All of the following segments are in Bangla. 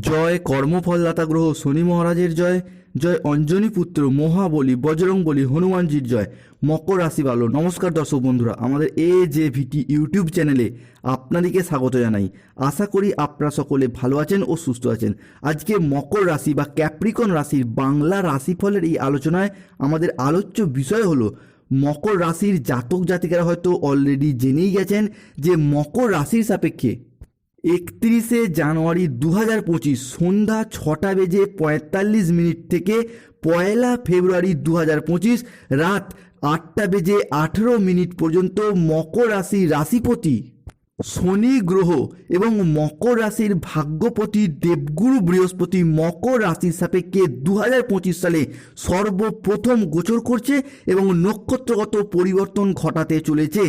জয় কর্মফলদাতা গ্রহ শনি মহারাজের জয় জয় অঞ্জনী পুত্র মহাবলী বজরং বলি হনুমানজির জয়, মকর রাশি ভালো নমস্কার দর্শক বন্ধুরা, আমাদের এ যে ভিটি ইউটিউব চ্যানেলে আপনাদেরকে স্বাগত জানাই। আশা করি আপনারা সকলে ভালো আছেন ও সুস্থ আছেন। আজকে মকর রাশি বা ক্যাপ্রিকন রাশির বাংলা রাশিফলের এই আলোচনায় আমাদের আলোচ্য বিষয় হলো, মকর রাশির জাতক জাতিকারা হয়তো অলরেডি জেনেই গেছেন যে মকর রাশির সাপেক্ষে একত্রিশে জানুয়ারি দু হাজার পঁচিশ সন্ধ্যা ছটা বেজে পঁয়তাল্লিশ মিনিট থেকে পয়লা ফেব্রুয়ারি দু হাজার পঁচিশ রাত আটটা বেজে আঠেরো মিনিট পর্যন্ত মকর রাশি রাশিপতি। শনি গ্রহ এবং মকর রাশির ভাগ্যপতি দেবগুরু বৃহস্পতি মকর রাশির সাপেক্ষে দু হাজার পঁচিশ সালে সর্বপ্রথম গোচর করছে এবং নক্ষত্রগত পরিবর্তন ঘটাতে চলেছে,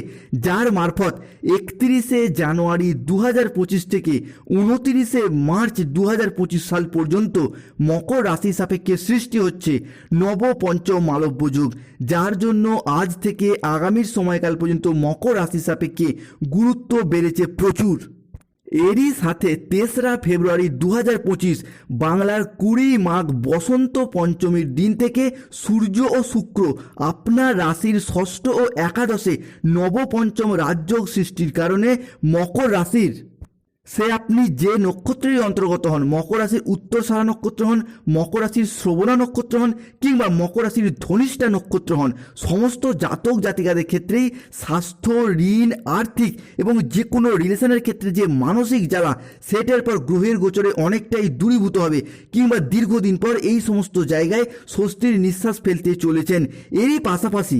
যার মারফত একত্রিশে জানুয়ারি দু হাজার পঁচিশ থেকে উনতিরিশে মার্চ দু হাজার পঁচিশ সাল পর্যন্ত মকর রাশি সাপেক্ষে সৃষ্টি হচ্ছে নবপঞ্চম মালব্য যুগ, যার জন্য আজ থেকে আগামীর সময়কাল পর্যন্ত মকর রাশি সাপেক্ষে গুরুত্ব বেড়েছে প্রচুর। এরই সাথে তেসরা ফেব্রুয়ারি দু পঁচিশ বাংলার কুড়ি মাঘ বসন্ত পঞ্চমীর দিন থেকে সূর্য ও শুক্র আপনার রাশির ষষ্ঠ ও একাদশে নবপঞ্চম রাজযোগ সৃষ্টির কারণে মকর রাশির। সে আপনি যে নক্ষত্রেরই অন্তর্গত হন, মকর রাশির উত্তর সারা নক্ষত্র হন, মকর রাশির শ্রবণা নক্ষত্র হন, কিংবা মকর রাশির ধনিষ্ঠা নক্ষত্র হন, সমস্ত জাতক জাতিকাদের ক্ষেত্রেই স্বাস্থ্য, ঋণ, আর্থিক এবং যে কোনো রিলেশনের ক্ষেত্রে যে মানসিক জ্বালা, সেটার পর গ্রহের গোচরে অনেকটাই দূরীভূত হবে, কিংবা দীর্ঘদিন পর এই সমস্ত জায়গায় স্বস্তির নিঃশ্বাস ফেলতে চলেছেন। এরই পাশাপাশি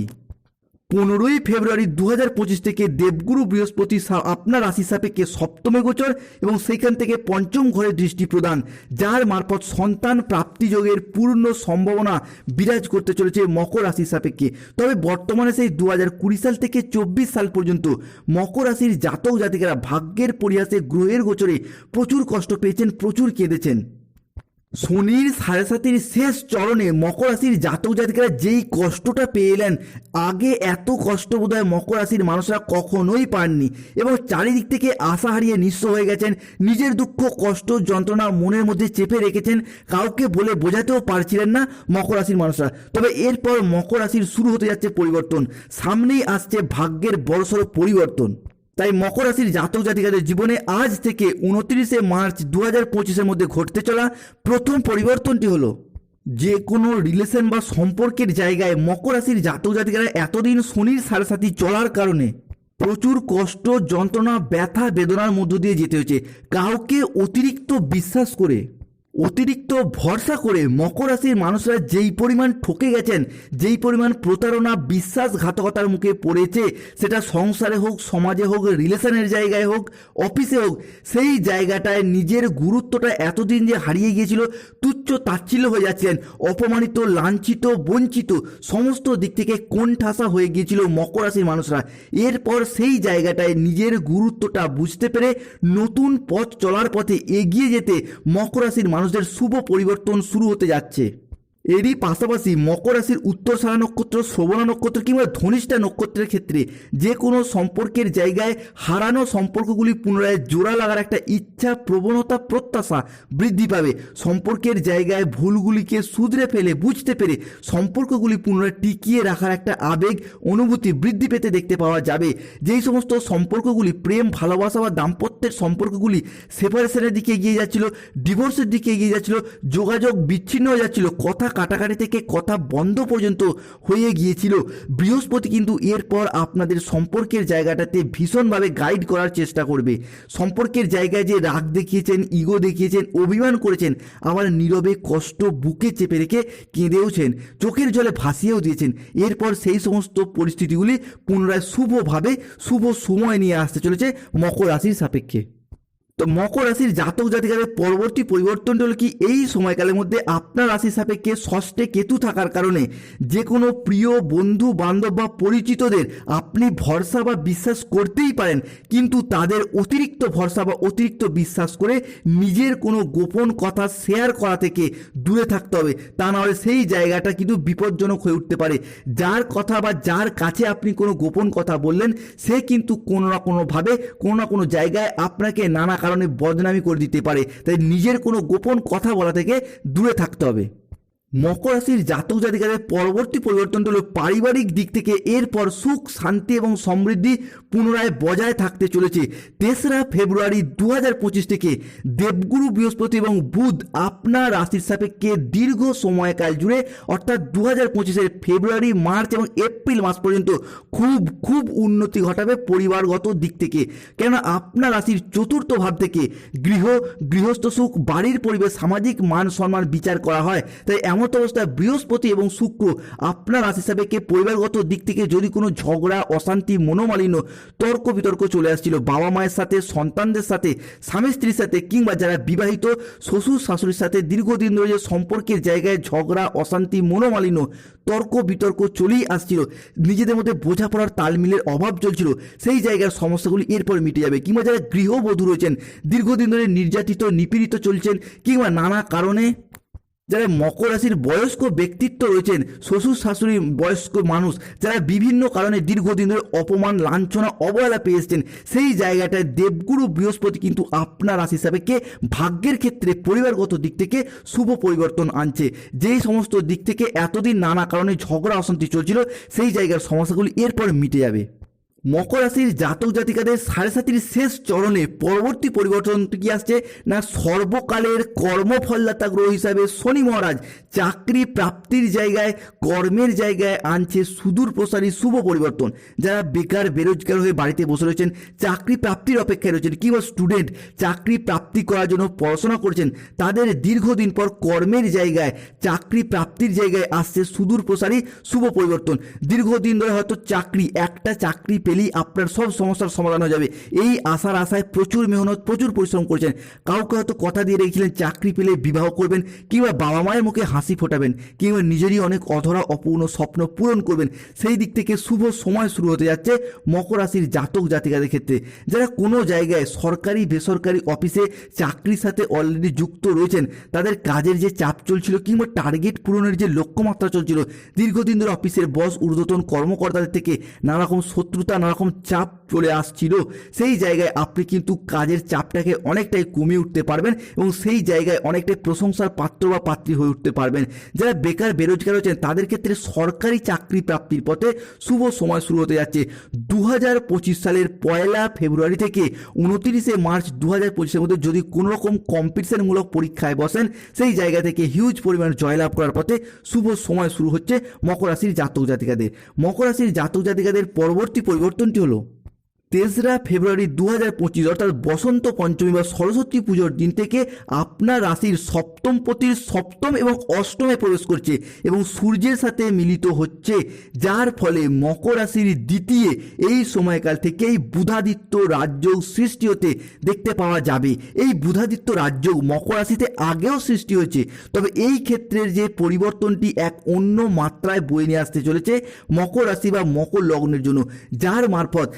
পনেরোই ফেব্রুয়ারি দু হাজার পঁচিশ থেকে দেবগুরু বৃহস্পতি আপনার রাশি সাপেক্ষে সপ্তমে গোচর এবং সেইখান থেকে পঞ্চম ঘরে দৃষ্টি প্রদান, যার মারফত সন্তান প্রাপ্তিযোগের পূর্ণ সম্ভাবনা বিরাজ করতে চলেছে মকর রাশি সাপেক্ষে তবে বর্তমানে সেই দু হাজার কুড়ি সাল থেকে চব্বিশ সাল পর্যন্ত মকর রাশির জাতক জাতিকারা ভাগ্যের পরিহাসে গ্রহের গোচরে প্রচুর কষ্ট পেয়েছেন, প্রচুর কেঁদেছেন। শনির সাড়ে সাতির শেষ চরণে মকর রাশির জাতক জাতিকারা যেই কষ্টটা পেয়ে এলেন আগে এত কষ্ট বোধহয় মকর রাশির মানুষরা কখনোই পাননি এবং চারিদিক থেকে আশা হারিয়ে নিঃস্ব হয়ে গেছেন, নিজের দুঃখ, কষ্ট, যন্ত্রণা মনের মধ্যে চেপে রেখেছেন, কাউকে বলে বোঝাতেও পারছিলেন না মকর রাশির মানুষরা। তবে এরপর মকর রাশির শুরু হতে যাচ্ছে পরিবর্তন, সামনেই আসছে ভাগ্যের বড়সড় পরিবর্তন। তাই মকর রাশির জাতক জাতিকাদের জীবনে আজ থেকে উনত্রিশে মার্চ দু হাজার পঁচিশের মধ্যে ঘটতে চলা প্রথম পরিবর্তনটি হলো, যে কোনো রিলেশন বা সম্পর্কের জায়গায় মকর রাশির জাতক জাতিকারা এতদিন শনির সাড়ে সাথী চলার কারণে প্রচুর কষ্ট, যন্ত্রণা, ব্যথা, বেদনার মধ্য দিয়ে যেতে হয়েছে। কাউকে অতিরিক্ত বিশ্বাস করে অতিরিক্ত ভরসা করে মকর রাশির মানুষরা যেই পরিমাণ ঠকে গেছেন, যেই পরিমাণ প্রতারণা, বিশ্বাসঘাতকতার মুখে পড়েছে, সেটা সংসারে হোক, সমাজে হোক, রিলেশনের জায়গায় হোক, অফিসে হোক, সেই জায়গাটায় নিজের গুরুত্বটা এতদিন যে হারিয়ে গিয়েছিল, তুচ্ছ তাচ্ছিল্য হয়ে যাচ্ছিলেন অপমানিত, লাঞ্ছিত, বঞ্চিত, সমস্ত দিক থেকে কোণঠাসা হয়ে গিয়েছিল মকর রাশির মানুষরা। এরপর সেই জায়গাটায় নিজের গুরুত্বটা বুঝতে পেরে নতুন পথ চলার পথে এগিয়ে যেতে মকর রাশির মানুষদের শুভ পরিবর্তন শুরু হতে যাচ্ছে। এরই পাশাপাশি মকর রাশির উত্তর সারা নক্ষত্র শ্রবণা নক্ষত্র কিংবা ধনিষ্ঠা নক্ষত্রের ক্ষেত্রে যে কোনো সম্পর্কের জায়গায় হারানো সম্পর্কগুলি পুনরায় জোড়া লাগার একটা ইচ্ছা, প্রবণতা, প্রত্যাশা বৃদ্ধি পাবে। সম্পর্কের জায়গায় ভুলগুলিকে শুধরে ফেলে, বুঝতে পেরে সম্পর্কগুলি পুনরায় টিকিয়ে রাখার একটা আবেগ, অনুভূতি বৃদ্ধি পেতে দেখতে পাওয়া যাবে। যেই সমস্ত সম্পর্কগুলি প্রেম, ভালোবাসা বা দাম্পত্যের সম্পর্কগুলি সেপারেশনের দিকে এগিয়ে যাচ্ছিল ডিভোর্সের দিকে এগিয়ে যাচ্ছিল, যোগাযোগ বিচ্ছিন্ন হয়ে যাচ্ছিল, কথা কাটাকাটি থেকে কথা বন্ধ পর্যন্ত হয়ে গিয়েছিল। বৃহস্পতি কিন্তু এরপর আপনাদের সম্পর্কের জায়গাটাতে ভীষণভাবে গাইড করার চেষ্টা করবে। সম্পর্কের জায়গায় যে রাগ দেখিয়েছেন ইগো দেখিয়েছেন, অভিমান করেছেন, আবার নীরবে কষ্ট বুকে চেপে রেখে কেঁদেওছেন, চোখের জলে ভাসিয়েও দিয়েছেন। এরপর সেই সমস্ত পরিস্থিতিগুলি পুনরায় শুভভাবে, শুভ সময় নিয়ে আসতে চলেছে মকর রাশির সাপেক্ষে। তো মকর রাশির জাতক জাতিকাদের পরবর্তী পরিবর্তনটা হল কি? এই সময়কালের মধ্যে আপনার রাশি সাপেক্ষে ষষ্ঠে কেতু থাকার কারণে যে কোনো প্রিয় বন্ধু, বান্ধব বা পরিচিতদের আপনি ভরসা বা বিশ্বাস করতেই পারেন, কিন্তু তাদের অতিরিক্ত ভরসা বা অতিরিক্ত বিশ্বাস করে নিজের কোনো গোপন কথা শেয়ার করা থেকে দূরে থাকতে হবে। তা নাহলে সেই জায়গাটা কিন্তু বিপজ্জনক হয়ে উঠতে পারে। যার কথা বা যার কাছে আপনি কোনো গোপন কথা বললেন, সে কিন্তু কোনো না কোনোভাবে কোনো না কোনো জায়গায় আপনাকে নানা কারণে বদনামি করে দিতে পারে। তাই নিজের কোনো গোপন কথা বলা থেকে দূরে থাকতে হবে। মকর রাশির জাতক জাতিকাদের পরবর্তী পরিবর্তনটা হল পারিবারিক দিক থেকে এরপর সুখ, শান্তি এবং সমৃদ্ধি পুনরায় বজায় থাকতে চলেছে। তেসরা ফেব্রুয়ারি দু হাজার পঁচিশ থেকে দেবগুরু বৃহস্পতি এবং বুধ আপনার রাশির সাপেক্ষে দীর্ঘ সময়কাল জুড়ে, অর্থাৎ দু হাজার পঁচিশের ফেব্রুয়ারি, মার্চ এবং এপ্রিল মাস পর্যন্ত খুব খুব উন্নতি ঘটাবে পরিবারগত দিক থেকে। কেননা আপনার রাশির চতুর্থ ভাব থেকে গৃহ, গৃহস্থ সুখ, বাড়ির পরিবেশ, সামাজিক মান সম্মান বিচার করা হয়। তাই এমত অবস্থায় বৃহস্পতি এবং শুক্র আপনার রাশি সাপেক্ষে পরিবারগত দিক থেকে যদি কোনো ঝগড়া, অশান্তি, মনোমালিন্য, তর্ক বিতর্ক চলে আসছিল, বাবা মায়ের সাথে, সন্তানদের সাথে, স্বামী স্ত্রীর সাথে কিংবা যারা বিবাহিত, শ্বশুর শাশুড়ির সাথে দীর্ঘদিন ধরে যে সম্পর্কের জায়গায় ঝগড়া, অশান্তি, মনোমালিন্য, তর্ক বিতর্ক চলেই আসছিল, নিজেদের মধ্যে বোঝাপড়ার তালমিলের অভাব চলছিল, সেই জায়গার সমস্যাগুলি এরপর মিটে যাবে। কিংবা যারা গৃহবধূ রয়েছেন, দীর্ঘদিন ধরে নির্যাতিত, নিপীড়িত চলছেন, কিংবা নানা কারণে যারা মকর রাশির বয়স্ক ব্যক্তিত্ব রয়েছেন, শ্বশুর শাশুড়ি বয়স্ক মানুষ, যারা বিভিন্ন কারণে দীর্ঘদিন ধরে অপমান, লাঞ্ছনা, অবহেলা পেয়ে এসছেন, সেই জায়গাটায় দেবগুরু বৃহস্পতি কিন্তু আপনার রাশি সাপেক্ষে ভাগ্যের ক্ষেত্রে পরিবারগত দিক থেকে শুভ পরিবর্তন আনছে। যেই সমস্ত দিক থেকে এতদিন নানা কারণে ঝগড়া, অশান্তি চলছিল, সেই জায়গার সমস্যাগুলি এরপর মিটে যাবে। মকর রাশির জাতক জাতিকাদের সাড়ে সাতির শেষ চরণে পরবর্তী পরিবর্তন কি আসছে? না সর্বকালের কর্মফলদাতা গ্রহ হিসাবে শনি মহারাজ চাকরি প্রাপ্তির জায়গায়, কর্মের জায়গায় আনছে সুদূর প্রসারী শুভ পরিবর্তন। যারা বেকার, বেরোজগার হয়ে বাড়িতে বসে রয়েছেন, চাকরি প্রাপ্তির অপেক্ষায় রয়েছেন কিংবা স্টুডেন্ট চাকরি প্রাপ্তি করার জন্য পড়াশোনা করছেন, তাদের দীর্ঘদিন পর কর্মের জায়গায়, চাকরি প্রাপ্তির জায়গায় আসছে সুদূর প্রসারী শুভ পরিবর্তন। দীর্ঘদিন ধরে হয়তো চাকরি, একটা চাকরি পেলেই আপনার সব সমস্যার সমাধান হয়ে যাবে। এই আশার আশায় প্রচুর মেহনত, প্রচুর পরিশ্রম করেছেন। কাউকে হয়তো কথা দিয়ে রেখেছিলেন, চাকরি পেলে বিবাহ করবেন, কিংবা বাবা মায়ের মুখে হাসি ফোটাবেন, কিংবা নিজেরই অনেক অধরা, অপূর্ণ স্বপ্ন পূরণ করবেন। সেই দিক থেকে শুভ সময় শুরু হতে যাচ্ছে মকর রাশির জাতক জাতিকাদের ক্ষেত্রে। যারা কোনো জায়গায় সরকারি, বেসরকারি অফিসে চাকরির সাথে অলরেডি যুক্ত রয়েছেন, তাদের কাজের যে চাপ চলছিল কিংবা টার্গেট পূরণের যে লক্ষ্যমাত্রা চলছিল, দীর্ঘদিন ধরে অফিসের বস ঊর্ধ্বতন কর্মকর্তাদের থেকে নানা রকম শত্রুতা নানা রকম চাপ চলে আসছিল। সেই জায়গায় আপনি কিন্তু কাজের চাপটাকে অনেকটাই কমিয়ে উঠতে পারবেন এবং সেই জায়গায় অনেকটাই প্রশংসার পাত্র বা পাত্রী হয়ে উঠতে পারবেন। যারা বেকার, বেরোজগার রয়েছেন, তাদের ক্ষেত্রে সরকারি চাকরি প্রাপ্তির পথে শুভ সময় শুরু হতে যাচ্ছে। দু হাজার পঁচিশ সালের পয়লা ফেব্রুয়ারি থেকে উনতিরিশে মার্চ দু হাজার পঁচিশের মধ্যে যদি কোনো রকম কম্পিটিশনমূলক পরীক্ষায় বসেন, সেই জায়গা থেকে হিউজ পরিমাণ জয়লাভ করার পথে শুভ সময় শুরু হচ্ছে মকর রাশির জাতক জাতিকাদের। মকর রাশির জাতক জাতিকাদের পরবর্তী পরিবর্তনটি হলো তেসরা ফেব্রুয়ারি দু হাজার পঁচিশ, অর্থাৎ বসন্ত পঞ্চমী বা সরস্বতী পুজোর দিন থেকে আপনার রাশির সপ্তম পতির সপ্তম এবং অষ্টমে প্রবেশ করছে এবং সূর্যের সাথে মিলিত হচ্ছে, যার ফলে মকর রাশির দ্বিতীয় এই সময়কাল থেকেই বুধাদিত্য রাজযোগ সৃষ্টি হতে দেখতে পাওয়া যাবে। এই বুধাদিত্য রাজযোগ মকর রাশিতে আগেও সৃষ্টি হয়েছে, তবে এই ক্ষেত্রের যে পরিবর্তনটি এক অন্য মাত্রায় বয়ে নিয়ে আসতে চলেছে মকর রাশি বা মকর লগ্নের জন্য, যার মারফত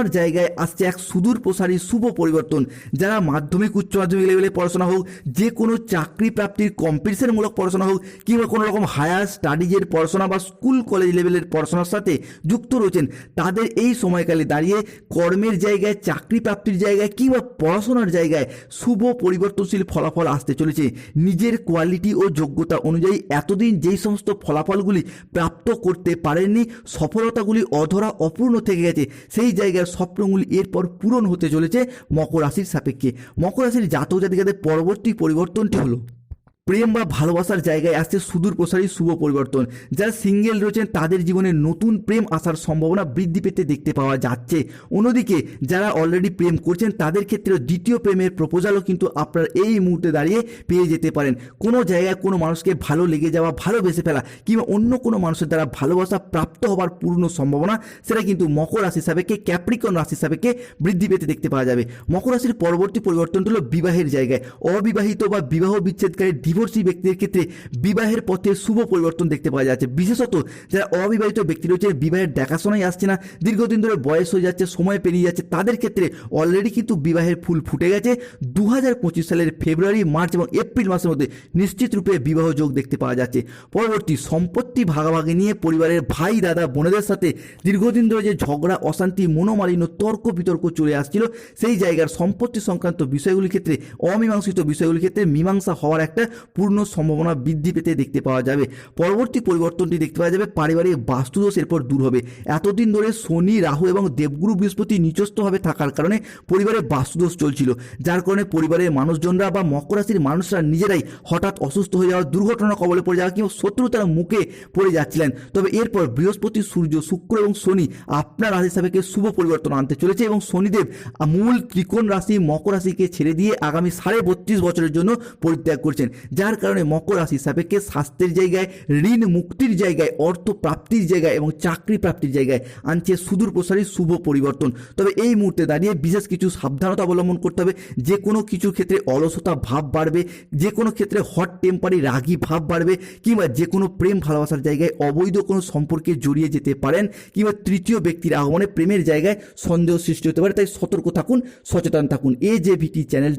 পড়াশোনার জায়গায় আসছে এক সুদূর প্রসারী শুভ পরিবর্তন, যারা মাধ্যমিক, উচ্চ মাধ্যমিক লেভেলে পড়াশোনা হোক, যে কোনো চাকরি প্রাপ্তির কম্পিটিশনমূলক পড়াশোনা হোক, কিংবা কোনো রকম হায়ার স্টাডিজের পড়াশোনা বা স্কুল কলেজ লেভেলের পড়াশোনার সাথে যুক্ত রয়েছেন, তাদের এই সময়কালে দাঁড়িয়ে কর্মের জায়গায়, চাকরি প্রাপ্তির জায়গায়, কিংবা পড়াশোনার জায়গায় শুভ পরিবর্তনশীল ফলাফল আসতে চলেছে। নিজের কোয়ালিটি ও যোগ্যতা অনুযায়ী এতদিন যেই সমস্ত ফলাফলগুলি প্রাপ্ত করতে পারেননি, সফলতাগুলি অধরা অপূর্ণ থেকে গেছে। সেই জায়গার স্বপ্নগুলি এরপর পূরণ হতে চলেছে মকর রাশির সাপেক্ষে। মকর রাশির জাতক জাতিকাদের পরবর্তী পরিবর্তনটি হলো প্রেম বা ভালোবাসার জায়গায় আসছে সুদূর প্রসারী শুভ পরিবর্তন। যারা সিঙ্গেল রয়েছেন, তাদের জীবনে নতুন প্রেম আসার সম্ভাবনা বৃদ্ধি পেতে দেখতে পাওয়া যাচ্ছে। অন্যদিকে, যারা অলরেডি প্রেম করছেন, তাদের ক্ষেত্রে দ্বিতীয় প্রেমের প্রপোজালও কিন্তু আপনার এই মুহূর্তে দাঁড়িয়ে পেয়ে যেতে পারেন। কোনো জায়গায় কোনো মানুষকে ভালো লেগে যাওয়া, ভালোবেসে ফেলা কিংবা অন্য কোনো মানুষের দ্বারা ভালোবাসা প্রাপ্ত হবার পূর্ণ সম্ভাবনা, সেটা কিন্তু মকর রাশি সাপেক্ষে ক্যাপ্রিকন রাশি সাপেক্ষে বৃদ্ধি পেতে দেখতে পাওয়া যাবে। মকর রাশির পরবর্তী পরিবর্তন হলো বিবাহের জায়গায়। অবিবাহিত বা বিবাহ বিচ্ছেদকারী ডিভোর্সি ব্যক্তিদের ক্ষেত্রে বিবাহের পথে শুভ পরিবর্তন দেখতে পাওয়া যাচ্ছে। বিশেষত যারা অবিবাহিত ব্যক্তি রয়েছে, বিবাহের দেখাশোনাই আসছে না, দীর্ঘদিন ধরে বয়স হয়ে যাচ্ছে, সময় পেরিয়ে যাচ্ছে, তাদের ক্ষেত্রে অলরেডি কিন্তু বিবাহের ফুল ফুটে গেছে। দু হাজার পঁচিশ সালের ফেব্রুয়ারি, মার্চ এবং এপ্রিল মাসের মধ্যে নিশ্চিত রূপে বিবাহ যোগ দেখতে পাওয়া যাচ্ছে। পরবর্তী সম্পত্তি ভাগাভাগি নিয়ে পরিবারের ভাই, দাদা, বোনেদের সাথে দীর্ঘদিন ধরে যে ঝগড়া, অশান্তি, মনোমালিন্য, তর্ক বিতর্ক চলে আসছিল, সেই জায়গার সম্পত্তি সংক্রান্ত বিষয়গুলির ক্ষেত্রে, অমীমাংসিত বিষয়গুলির ক্ষেত্রে মীমাংসা হওয়ার একটা পূর্ণ সম্ভাবনা বৃদ্ধি পেতে দেখতে পাওয়া যাবে। পরবর্তী পরিবর্তনটি দেখতে পাওয়া যাবে, পারিবারিক বাস্তুদোষ এরপর দূর হবে। এতদিন ধরে শনি, রাহু এবং দেবগুরু বৃহস্পতি নিচস্থভাবে থাকার কারণে পরিবারে বাস্তুদোষ চলছিল, যার কারণে পরিবারের মানুষজনরা বা মকর রাশির মানুষরা নিজেরাই হঠাৎ অসুস্থ হয়ে যাওয়া দুর্ঘটনা কবলে পড়ে যাওয়া কিংবা শত্রুতার মুখে পড়ে যাচ্ছিলেন। তবে এরপর বৃহস্পতি, সূর্য, শুক্র এবং শনি আপনার রাশি সাপেক্ষে শুভ পরিবর্তন আনতে চলেছে এবং শনিদেব মূল ত্রিকোণ রাশি, মকর রাশিকে ছেড়ে দিয়ে আগামী সাড়ে বত্রিশ বছরের জন্য পরিত্যাগ করছেন। যার কারণে মকর রাশি সাপেক্ষে স্বাস্থ্যের জায়গায়, ঋণ মুক্তির জায়গায়, অর্থ প্রাপ্তির জায়গায় এবং চাকরি প্রাপ্তির জায়গায় আনছে সুদূর প্রসারী শুভ পরিবর্তন। তবে এই মুহূর্তে দাঁড়িয়ে বিশেষ কিছু সাবধানতা অবলম্বন করতে হবে। যে কোনো কিছু ক্ষেত্রে অলসতা ভাব বাড়বে, যে কোনো ক্ষেত্রে হট টেম্পারি রাগী ভাব বাড়বে কিংবা যে কোনো প্রেম ভালোবাসার জায়গায় অবৈধ কোনো সম্পর্কে জড়িয়ে যেতে পারেন কিংবা তৃতীয় ব্যক্তির আগমনে প্রেমের জায়গায় সন্দেহ সৃষ্টি হতে পারে। তাই সতর্ক থাকুন, সচেতন থাকুন। এ যে ভিটি চ্যানেলটিকে